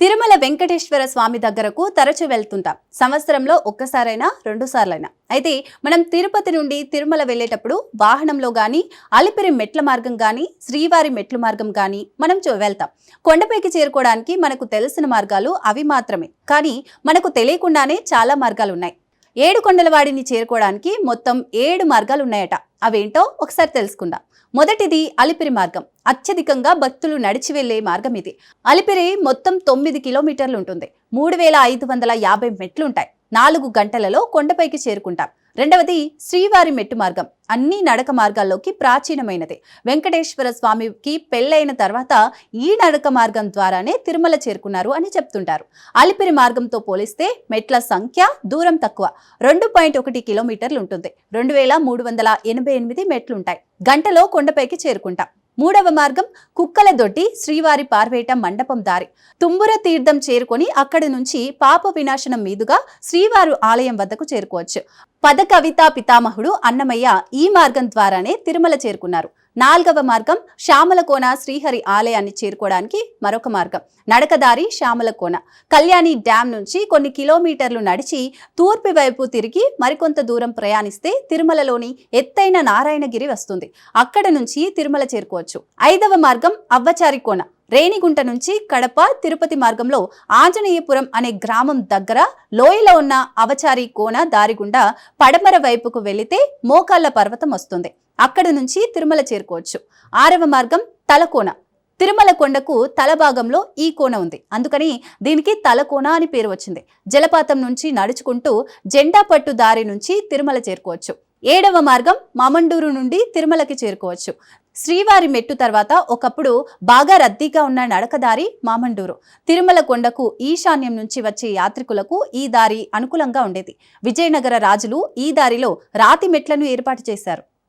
తిరుమల వెంకటేశ్వర స్వామి దగ్గరకు తరచు వెళ్తుంటాం. సంవత్సరంలో ఒక్కసారైనా రెండుసార్లైనా. అయితే మనం తిరుపతి నుండి తిరుమల వెళ్ళేటప్పుడు వాహనంలో కానీ అలిపిరి మెట్ల మార్గం కానీ శ్రీవారి మెట్ల మార్గం కానీ మనం చూ- వెళ్తాం. కొండపైకి చేరుకోవడానికి మనకు తెలిసిన మార్గాలు అవి మాత్రమే. కానీ మనకు తెలియకుండానే చాలా మార్గాలు ఉన్నాయి ఏడు కొండలవాడిని చేరుకోవడానికి మొత్తం ఏడు మార్గాలు ఉన్నాయట అవేంటో ఒకసారి తెలుసుకుందాం. మొదటిది అలిపిరి మార్గం. అత్యధికంగా భక్తులు నడిచి వెళ్ళే మార్గం ఇది. అలిపిరి మొత్తం తొమ్మిది కిలోమీటర్లు ఉంటుంది. మూడు వేల ఐదు వందల యాభై మెట్లుంటాయి నాలుగు గంటలలో కొండపైకి చేరుకుంటాం. రెండవది శ్రీవారి మెట్టు మార్గం. అన్ని నడక మార్గాల్లోకి ప్రాచీనమైనది. వెంకటేశ్వర స్వామికి పెళ్ళైన తర్వాత ఈ నడక మార్గం ద్వారానే తిరుమల చేరుకున్నారు అని చెప్తుంటారు. అలిపిరి మార్గంతో పోలిస్తే మెట్ల సంఖ్య దూరం తక్కువ. రెండు పాయింట్ ఒకటి కిలోమీటర్లు ఉంటుంది. రెండు వేల మూడు వందల ఎనభై ఎనిమిది మెట్లుంటాయి. గంటలో కొండపైకి చేరుకుంటాం. మూడవ మార్గం కుక్కల దొడ్డి శ్రీవారి పార్వేట మండపం దారి. తుంబుర తీర్థం చేరుకొని అక్కడి నుంచి పాప వినాశనం మీదుగా శ్రీవారు ఆలయం వద్దకు చేరుకోవచ్చు. పద కవితా పితామహుడు అన్నమయ్య ఈ మార్గం ద్వారానే తిరుమల చేరుకున్నారు. నాల్గవ మార్గం శ్యామలకోన శ్రీహరి ఆలయాన్ని చేరుకోవడానికి మరొక మార్గం. నడకదారి శ్యామలకోన. కళ్యాణి డ్యాం నుంచి కొన్ని కిలోమీటర్లు నడిచి తూర్పు వైపు తిరిగి మరికొంత దూరం ప్రయాణిస్తే తిరుమలలోని ఎత్తైన నారాయణగిరి వస్తుంది. అక్కడ నుంచి తిరుమల చేరుకోవచ్చు. ఐదవ మార్గం అవ్వచారి కోన. రేణిగుంట నుంచి కడప తిరుపతి మార్గంలో ఆంజనేయపురం అనే గ్రామం దగ్గర లోయలో ఉన్న అవచారి కోన దారిగుండా పడమర వైపుకు వెళితే మోకాళ్ళ పర్వతం వస్తుంది. అక్కడ నుంచి తిరుమల చేరుకోవచ్చు. ఆరవ మార్గం తలకోన. తిరుమల కొండకు తల భాగంలో ఈ కోన ఉంది. అందుకని దీనికి తలకోన అని పేరు వచ్చింది. జలపాతం నుంచి నడుచుకుంటూ జెండా పట్టు దారి నుంచి తిరుమల చేరుకోవచ్చు. ఏడవ మార్గం మామండూరు నుండి తిరుమలకి చేరుకోవచ్చు. శ్రీవారి మెట్టు తర్వాత ఒకప్పుడు బాగా రద్దీగా ఉన్న నడకదారి మామండూరు. తిరుమల కొండకు ఈశాన్యం నుంచి వచ్చే యాత్రికులకు ఈ దారి అనుకూలంగా ఉండేది. విజయనగర రాజులు ఈ దారిలో రాతి మెట్లను ఏర్పాటు చేశారు.